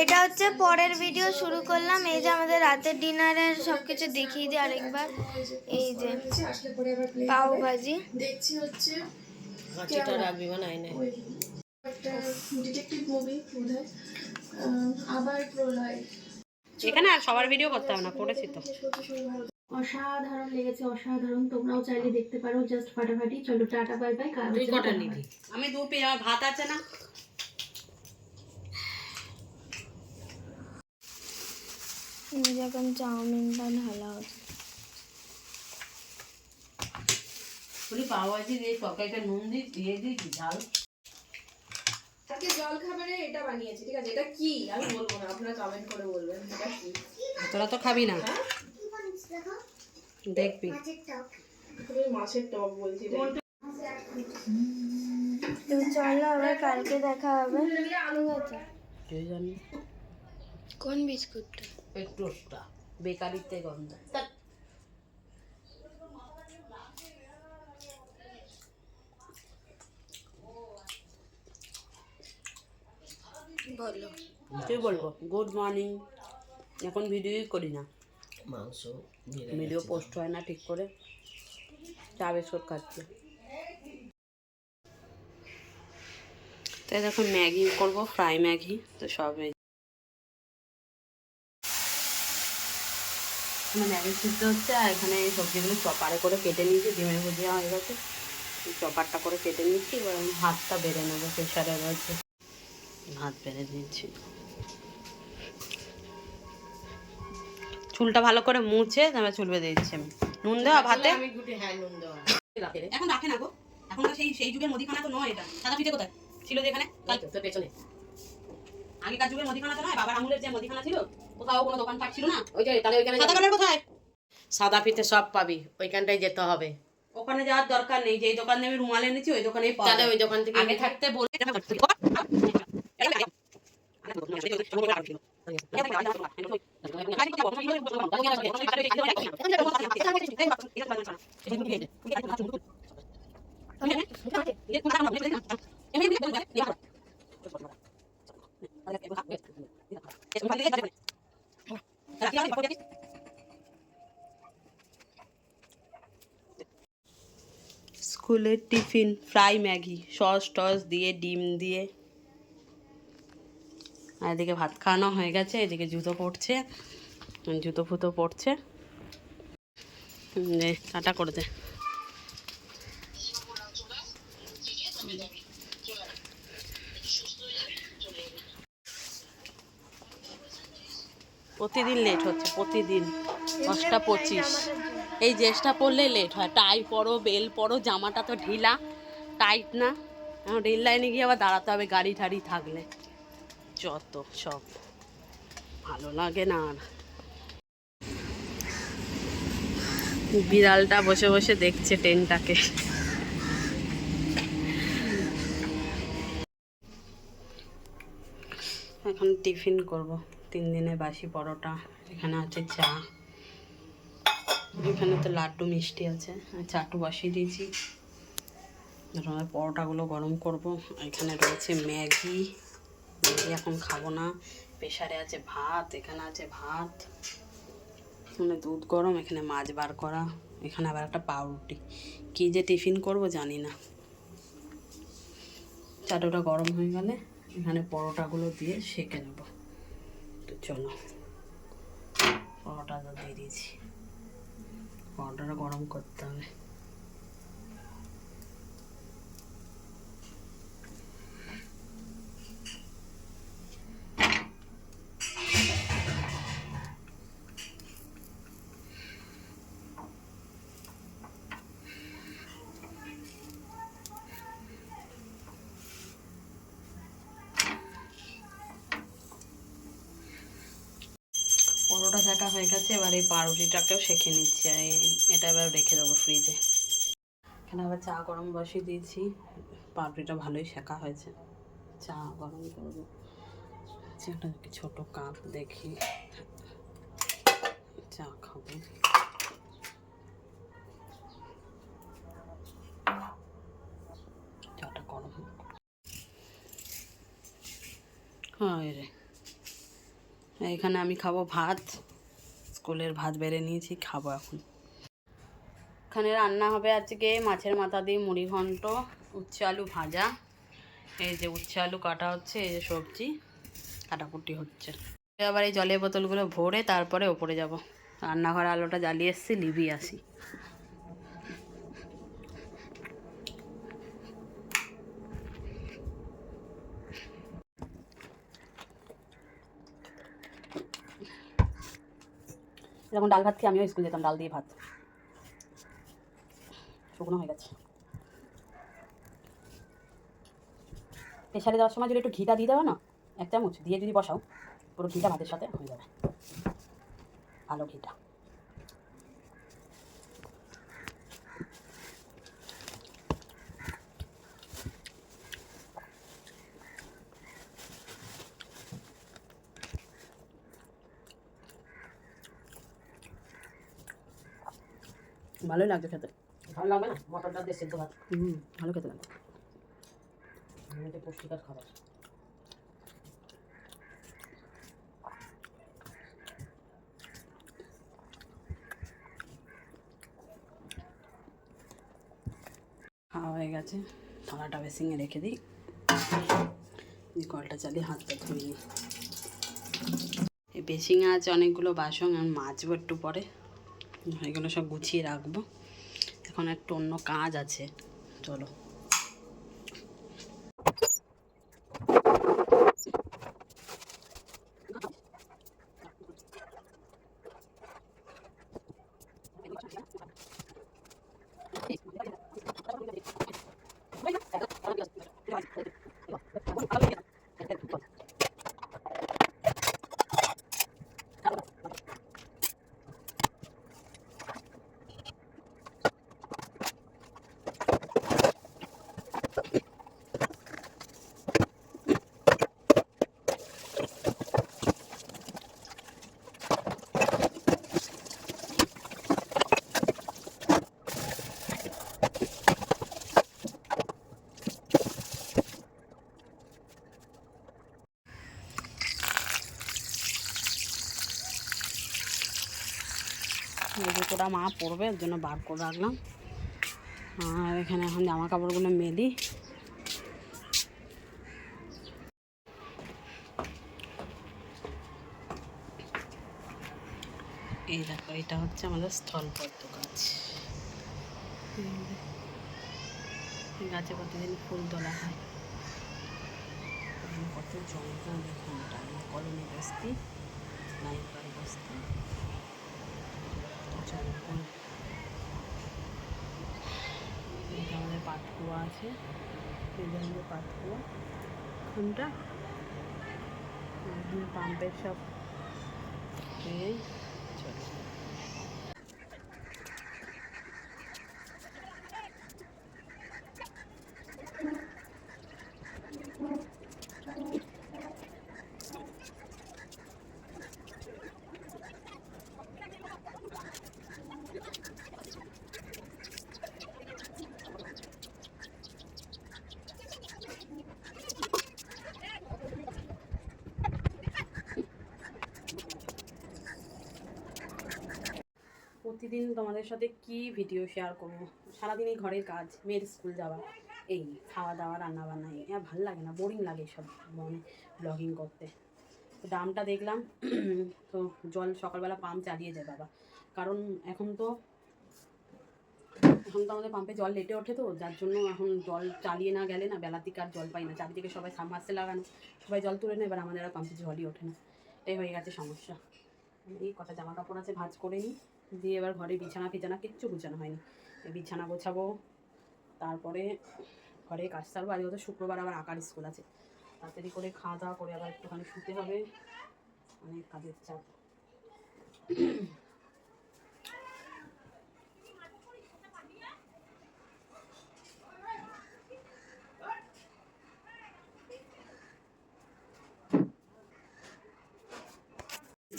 এটা হচ্ছে পরের ভিডিও শুরু করলাম। এই যে আমাদের রাতের ডিনারের সব কিছু দেখিয়ে দিই আরেকবার। এই যে আসলে পরে আবার play পাও ভাজি। দেখছি হচ্ছে কাঁচিটা রাখবি বা নাই। নাই ডিটেকটিভ মুভি বোধহয়। আবার প্রলয়। এখানে আর সবার ভিডিও করতে হবে না করেছি তো। অসাধারণ লেগেছে অসাধারণ। তোমরাও চাইলে দেখতে পারো জাস্ট ফাটাফাটি। চলো টাটা বাই বাই তুই কটা নিবি। আমি দু আমার ভাত আছে না? এই যে এখন চাউমিনটা ঢালা হচ্ছে বলি পাও ভাজি দিয়ে তরকারিটা নুন দিই দিয়ে দিই ঝাল? আজকে জল খাবারে এটা বানিয়েছি ঠিক আছে? এটা কি? আমি বলব না আপনারা কমেন্ট করে বলবেন এটা কি? তোরা তো খাবি না। দেখবি। তুমি মাছের টক বলছি। তো চলো আবার কালকে দেখা হবে। ঠিক আছে তুই জানি? কোন বিস্কুটটা? ওই টোস্টটা বেকারিতে গন্ধ। বলো। তুই বলব? গুড মর্নিং এখন ভিডিওই করি না। মাংস ভিডিও পোস্ট হয় না ঠিক করে। চা বিস্কুট খাচ্ছি। তাই দেখো ম্যাগি করব ফ্রাই ম্যাগি তো সব এখানে ম্যাগি সিদ্ধ হচ্ছে আর এখানে সবজিগুলো চপারে করে কেটে নিয়েছি ডিমের ভুজিয়া হয়ে গেছে। চপারটা করে কেটে নিচ্ছি এবার আমি ভাতটা বেড়ে নেব প্রেশারে রয়েছে। ভাত বেড়ে দিচ্ছি চুলটা ভালো করে মুছে তারপরে চুল বেঁধে দিচ্ছি আমি। নুন দেওয়া ভাতে? আমি গুটি হ্যাঁ নুন দেওয়া। এখন রাখে না গো। এখন তো সেই সেই যুগের মুদিখানা তো নয় এটা। সাদা পিঠে কোথায়? ছিল যেখানে এই তো, পেছনে। আগেকার যুগের মুদিখানা তো নয় বাবার আমুলের যে মুদিখানা ছিল কোথাও কোনো দোকান পাট ছিল না ওইটাই তাহলে ওইখানে সাদা কালার কোথায়? সাদা পিঠে সব পাবি ওইখানটাই যেতে হবে। ওখানে যাওয়ার দরকার নেই যে দোকান আমি রুমাল এনেছি ওই দোকানেই পাওয়া তাহলে ওই দোকান থেকে আগে থাকতে বলে স্কুলের টিফিন, ফ্রাই ম্যাগি, সস টস দিয়ে, ডিম দিয়ে। আর এদিকে ভাত খাওয়ানো হয়ে গেছে, এদিকে জুতো পড়ছে, জুতো ফুতো পড়ছে। টাটা করে দে। প্রতিদিন লেট হচ্ছে, প্রতিদিন। দশটা পঁচিশ। এই ড্রেসটা পরলে লেট হয়। টাই পরো বেল পরো, জামাটা তো ঢিলা টাইট না। এখন রেল লাইনে গিয়ে আবার দাঁড়াতে হবে, গাড়ি ঠাড়ি থাকলে। যত সব। ভালো লাগে না আর। বিড়ালটা বসে বসে দেখছে ট্রেনটাকে। এখন টিফিন করব। তিন দিনে বাসি পরোটা, এখানে আছে চা, এখানে তো লাড্ডু মিষ্টি আছে চাটু বসিয়ে দিয়েছি। পরোটাগুলো গরম করব, এখানে রয়েছে ম্যাগি ম্যাগি এখন খাব না প্রেশারে আছে ভাত, এখানে আছে ভাত, এখানে দুধ গরম, এখানে মাছ বার করা, এখানে আবার একটা পাউরুটি। কী যে টিফিন করব জানি না। চাটুটা গরম হয়ে গেলে এখানে পরোটাগুলো দিয়ে সেঁকে নেব। তো চলো। তো দিয়ে দিয়েছি। পরোটাটা গরম করতে হবে। পরোটা ছাটা হয়ে গেছে এবার এই পাউরুটিটাকেও সেঁকে নিচ্ছি আর এটা এবার রেখে দেবো ফ্রিজে এখানে আবার চা গরম বসিয়ে দিয়েছি পাউরুটিটা ভালোই শেখা হয়েছে। চা গরম করব আচ্ছা, একটা ছোটো কাপ দেখি। চা খাব। চাটা গরম। হয় রে। এখানে আমি খাব ভাত। স্কুলের ভাত বেড়ে নিয়েছি, খাব এখন। এখানে রান্না হবে আজকে মাছের মাথা দিয়ে মুড়ি ঘন্ট, উচ্ছে আলু ভাজা। এই যে উচ্ছে আলু কাটা হচ্ছে, এই যে সবজি, কাটাকুটি হচ্ছে। আবার এই জলের বোতলগুলো ভরে তারপরে ওপরে যাব। রান্নাঘর আলোটা জ্বালিয়ে এসছি লিবি আসি। যখন ডাল ভাত খেয়ে আমিও স্কুল যেতাম, ডাল দিয়ে ভাত। শুকনো হয়ে গেছে। প্রেশারে দেওয়ার সময় যদি একটু ঘিটা দিয়ে দেওয়া না, এক চামচ, দিয়ে যদি বসাও, পুরো ঘিটা ভাতের সাথে হয়ে যাবে। ভালো ঘিটা। ভালোই লাগছে খেতে। ভালো লাগবে না? মটর ডাল দিয়ে সেদ্ধ ভাত। হুম ভালো খেতে এটা পুষ্টিকর খাবার। খাওয়া হয়ে গেছে। থালাটা বেসিংয়ে রেখে দিই। কলটা চালিয়ে হাতটা ধুয়ে নিই। বেসিংয়ে আছে অনেকগুলো বাসন আমি মাজবো একটু পরে। এগুলো সব গুছিয়ে রাখব। এখন একটু অন্য কাজ আছে। চলো। জুতোটা মা পরবে, এর জন্য বার করে রাখলাম। আর এখানে এখন জামা কাপড়গুলো মেলি। এই দেখো, এটা হচ্ছে আমাদের স্থলপদ্ম গাছ। গাছে প্রতিদিন ফুল তোলা হয়। কত জঙ্গল দেখুন কলোনি বস্তি নাইকার বস্তি। জঙ্গল এটা আমাদের পাতকুয়া আছে। এই ধরনের পাতকুয়া কোনটা? পাম্পের সব এই চলো প্রতিদিন তোমাদের সাথে কি ভিডিও শেয়ার করব? সারাদিন এই ঘরের কাজ, মেয়ের স্কুল যাওয়া, এই খাওয়া দাওয়া রান্না বান্না এই আর ভালো লাগে না বোরিং লাগে সব মানে ব্লগিং করতে। তো দেখলাম, তো জল সকালবেলা পাম্প চালিয়ে যায় বাবা। কারণ এখন তো এখন তো আমাদের পাম্পে জল লেটে ওঠে তো, যার জন্য এখন জল চালিয়ে না গেলে না, বেলার দিকে আর জল পাই না। চারিদিকে সবাই সাবমার্সে লাগানো, সবাই জল তুলে নেয়, এবার আমাদের আর পাম্পে জলই ওঠে না। এটাই হয়ে গেছে সমস্যা। এই কটা জামা কাপড় আছে ভাঁজ করে নিই দিয়ে এবার ঘরে বিছানা ফিছানা কিচ্ছু গুছানো হয়নি। বিছানা গোছাবো, তারপরে ঘরে কাজ সারবো। আজকে তো শুক্রবার আবার আঁকার স্কুল আছে। তাড়াতাড়ি করে খাওয়া দাওয়া করে আবার একটুখানি শুতে হবে। অনেক কাজের চাপ।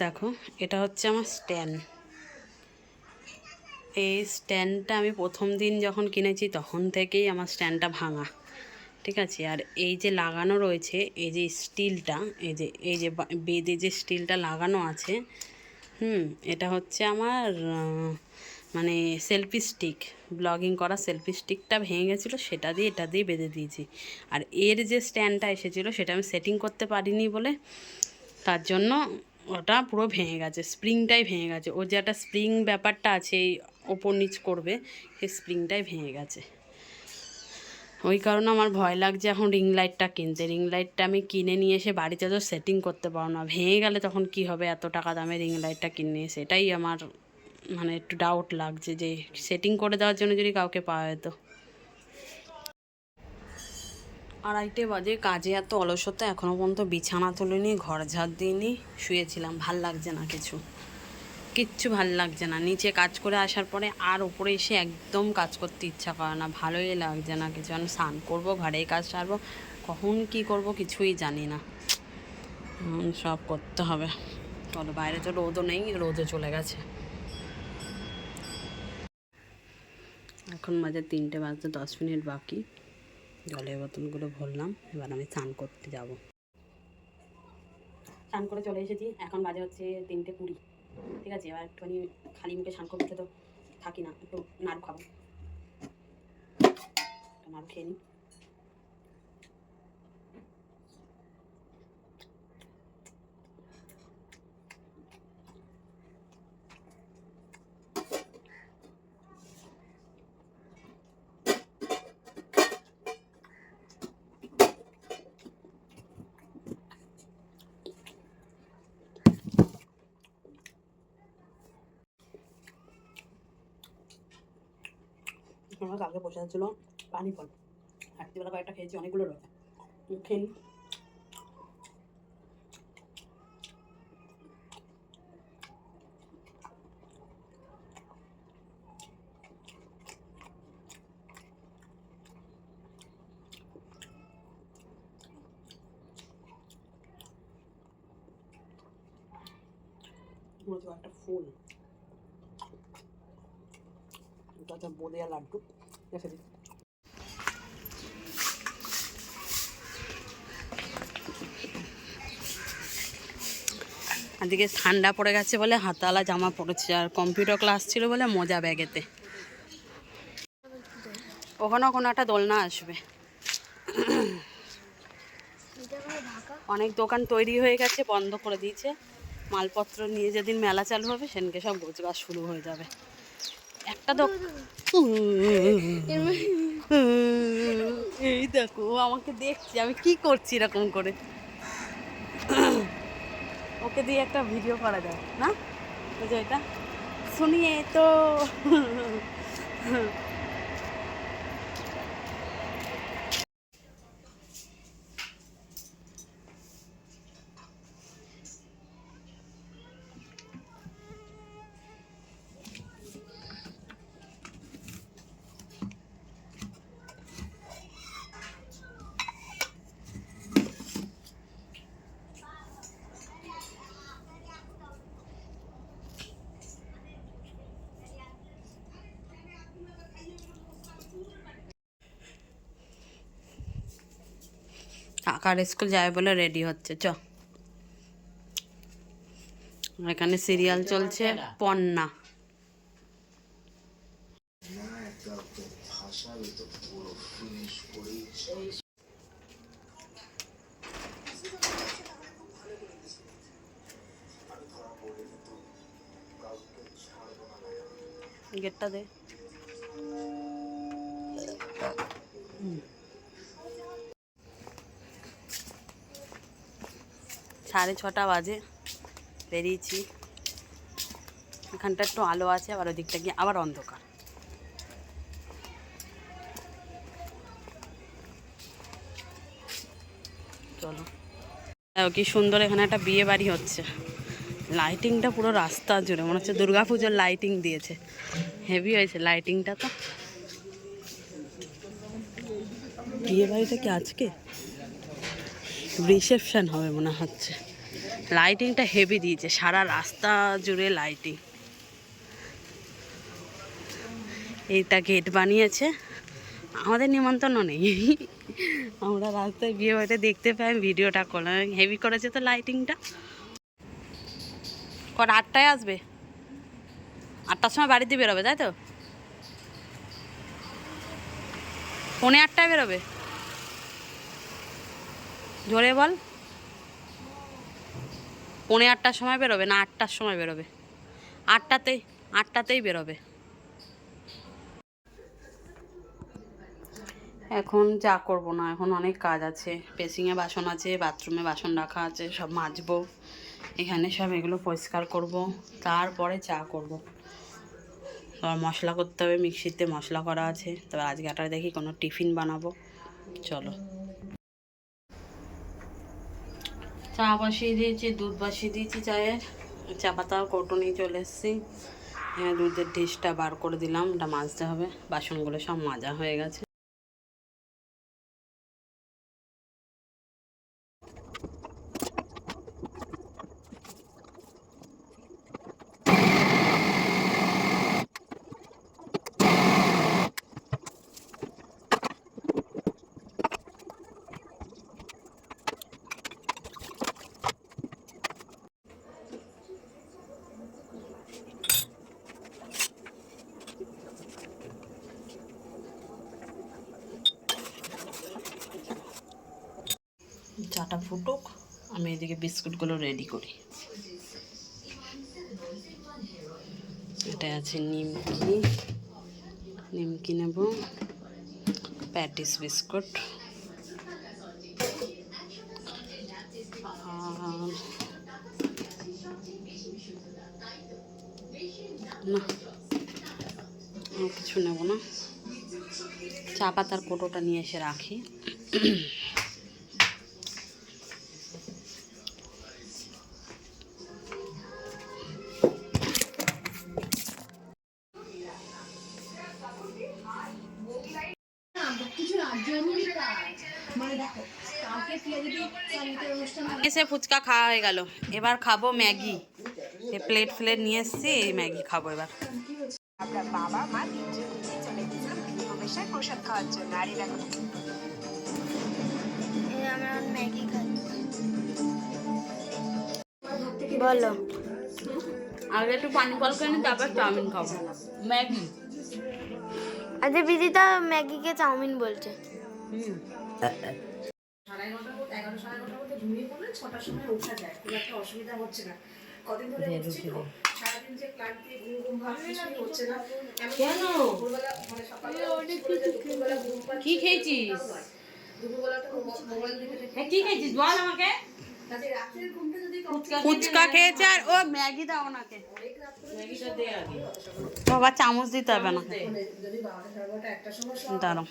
দেখো, এটা হচ্ছে আমার স্ট্যান্ড এই স্ট্যান্ডটা আমি প্রথম দিন যখন কিনেছি, তখন থেকেই আমার স্ট্যান্ডটা ভাঙা। ঠিক আছে? আর এই যে লাগানো রয়েছে, এই যে স্টিলটা এই যে এই যে বেদে যে স্টিলটা লাগানো আছে, হুম, এটা হচ্ছে আমার মানে সেলফি স্টিক ব্লগিং করা সেলফি স্টিকটা ভেঙে গেছিল, সেটা দিয়ে এটা দিয়ে বেঁধে দিয়েছি। আর এর যে স্ট্যান্ডটা এসেছিল, সেটা আমি সেটিং করতে পারিনি বলে, তার জন্য ওটা পুরো ভেঙে গেছে স্প্রিংটাই ভেঙে গেছে। ওর যে একটা স্প্রিং ব্যাপারটা আছে, এই ওপর নিচ করবে সেই স্প্রিংটাই ভেঙে গেছে। ওই কারণে আমার ভয় লাগছে এখন রিং লাইটটা কিনতে। রিং লাইটটা আমি কিনে নিয়ে এসে বাড়িতে তো সেটিং করতে পারো না। ভেঙে গেলে তখন কি হবে? এত টাকা দামে রিং লাইটটা কিনে সেটাই আমার মানে একটু ডাউট লাগছে যে সেটিং করে দেওয়ার জন্য যদি কাউকে পাওয়া যেত। আড়াইটে বাজে, কাজে এত অলসতা এখনও পর্যন্ত বিছানা তুলিনি, ঘর ঝাড় দিইনি, শুয়েছিলাম। ভালো লাগছে না কিছু। কিচ্ছু ভালো লাগছে না। নিচে কাজ করে আসার পরে আর উপরে এসে একদম কাজ করতে ইচ্ছা করে না। ভালোই লাগছে না কিছু। আমি স্নান করব, ঘরেই কাজ সারবো। কখন কি করব কিছুই জানি না। সব করতে হবে। চলো, বাইরে তো রোদও নেই, রোদও চলে গেছে। এখন বাজে তিনটে বাজতে দশ মিনিট বাকি। জলের বোতলগুলো ভরলাম, এবার আমি স্নান করতে যাব। স্নান করে চলে এসেছি। এখন বাজে হচ্ছে তিনটে কুড়ি। ঠিক আছে, এবার একটুখানি খালি মুখে স্নান করতে তো থাকি না, একটু নাড়ু খাব। নাড়ু খেয়ে নিই। আমার কালকে বসে ছিল পানি ফল রাত্রিবেলা কয়েকটা খেয়েছি অনেকগুলো রয়েছে। খেয়ে নিই। মনে হচ্ছে একটা ফুল এটা হচ্ছে বোঁদিয়া লাড্ডু রেখে দিই আজকে ঠান্ডা পড়ে গেছে বলে হাতালা জামা পড়েছে আর কম্পিউটার ক্লাস ছিল বলে মজা ব্যাগেতে। ওখানেও কোনো একটা দোলনা আসবে। অনেক দোকান তৈরি হয়ে গেছে, বন্ধ করে দিয়েছে। মালপত্র নিয়ে যেদিন মেলা চালু হবে, সেদিনকে সব গোছগাছ শুরু হয়ে যাবে। একটা দোকান এই দেখো আমাকে দেখছি, আমি কি করছি এরকম করে? ওকে দিয়ে একটা ভিডিও করা যায় না? বুঝো এটা। শুনিয়ে তো আকার স্কুল যায় বলে রেডি হচ্ছে চ। এখানে সিরিয়াল চলছে পন্না। সাড়ে ছটা বাজে। বেরিয়েছি। এখানটা একটু আলো আছে, আবার ওদিকটা গিয়ে আবার অন্ধকার। চলো। কি সুন্দর এখানে একটা বিয়ে বাড়ি হচ্ছে। লাইটিংটা পুরো রাস্তা জুড়ে, মনে হচ্ছে দুর্গাপুজোর লাইটিং দিয়েছে। হেভি হয়েছে লাইটিংটা তো। বিয়ে বাড়িটা কি আজকে? রিসেপশন হবে মনে হচ্ছে। লাইটিংটা হেভি দিয়েছে, সারা রাস্তা জুড়ে লাইটিং এইটা গেট বানিয়েছে। আমাদের নিমন্ত্রণ নেই। আমরা রাস্তায় বিয়ে বাড়িতে দেখতে পাই, ভিডিওটা করলাম। হেভি করেছে তো লাইটিংটা কটা আটটায় আসবে? আটটার সময় বাড়িতে বেরোবে, তাই তো? পৌনে আটটায় বেরোবে? জোরে বল। পৌনে আটটার সময় বেরোবে? না, আটটার সময় বেরোবে। আটটাতেই আটটাতেই বেরোবে। এখন যা করব না, এখন অনেক কাজ আছে। পেসিংয়ে বাসন আছে বাথরুমে বাসন রাখা আছে, সব মাজবো। এখানে সব এগুলো পরিষ্কার করব, তারপরে চা করব। তারপর মশলা করতে হবে, মিক্সিতে মশলা করা আছে। তবে আজকে একটা দেখি কোনো টিফিন বানাবো। চলো। চা বাসিয়ে দিয়েছি, দুধ বাসিয়ে দিয়েছি চায়ের চা পাতা কৌটো নিয়ে চলে এসেছি। হ্যাঁ দুধের ডিশটা বার করে দিলাম। ওটা মাজতে হবে। বাসনগুলো সব মাজা হয়ে গেছে। চাটা ফুটুক, আমি এদিকে বিস্কুটগুলো রেডি করি। এটা আছে নিমকি। নিমকি নেব। Patties biscuit. না কিছু নেব না। চা পাতার কোটোটা নিয়ে এসে রাখি। এসে ফুচকা খাওয়া হয়ে গেল। এবার খাব ম্যাগি। প্লেট ফ্লেট নিয়ে এসছি এই ম্যাগি খাব এবার। আপনার বাবা মা চলে গেছিলাম প্রবেশের প্রসাদ খাওয়ার জন্য। আর আমরা ম্যাগি খাচ্ছি। বলো। আগে একটু পানি ফল করে তারপর চাউমিন খাব। ম্যাগি। আচ্ছা বিদিতা ম্যাগিকে চাউমিন বলছে। মধ্যে এগারো সাড়ে এগারোটার মধ্যে ঘুমিয়ে পড়লে ছটার সময় ওঠা যায় খুব একটা অসুবিধা হচ্ছে না। কদিন ধরে তো সারাদিন যে ক্লান্তি ঘুম ঘুম ভাব কিছুই হচ্ছে না। কেন? দুপুরবেলা মানে সকালে দুপুরবেলা ঘুম কি খেয়েছিস? দুপুরবেলা তো মোবাইল দেখে দেখে হ্যাঁ কি খেয়েছিস? বল আমাকে। ফুচকা খেয়েছে আর ও ম্যাগি দাও ওনাকে বাবা চামচ দিতে হবে না। শোয়া দাঁড়াও।